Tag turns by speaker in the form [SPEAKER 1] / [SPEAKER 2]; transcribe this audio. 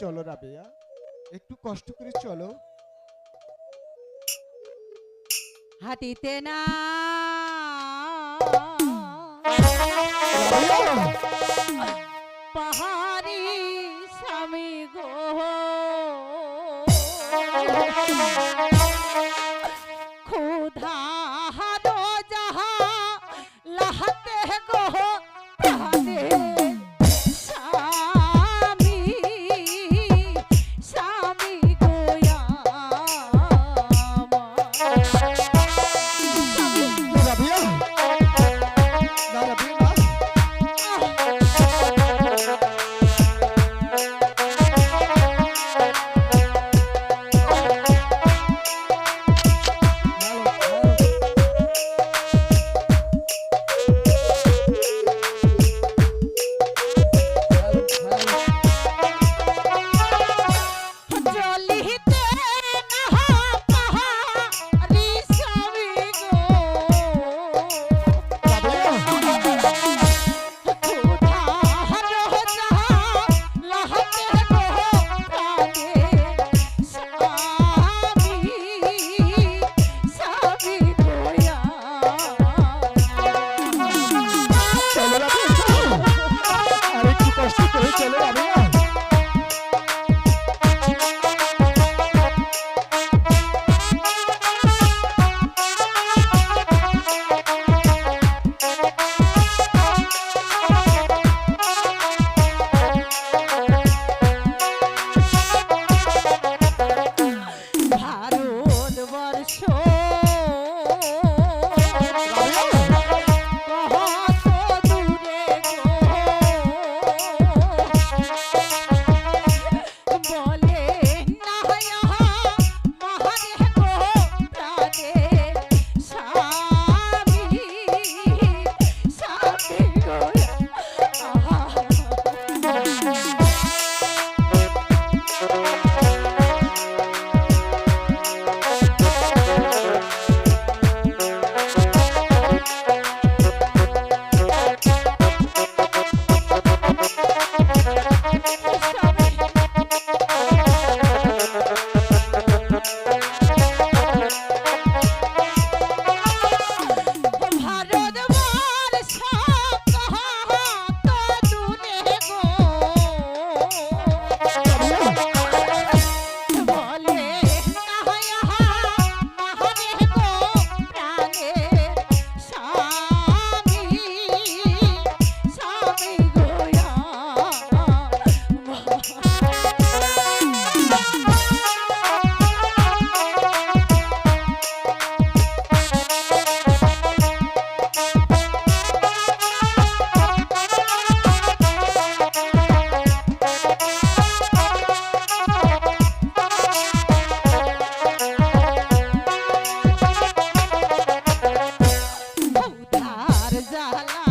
[SPEAKER 1] চলো রাবেয়া একটু কষ্ট করে চলো।
[SPEAKER 2] হাতিতে না। পাহাড়ি জালা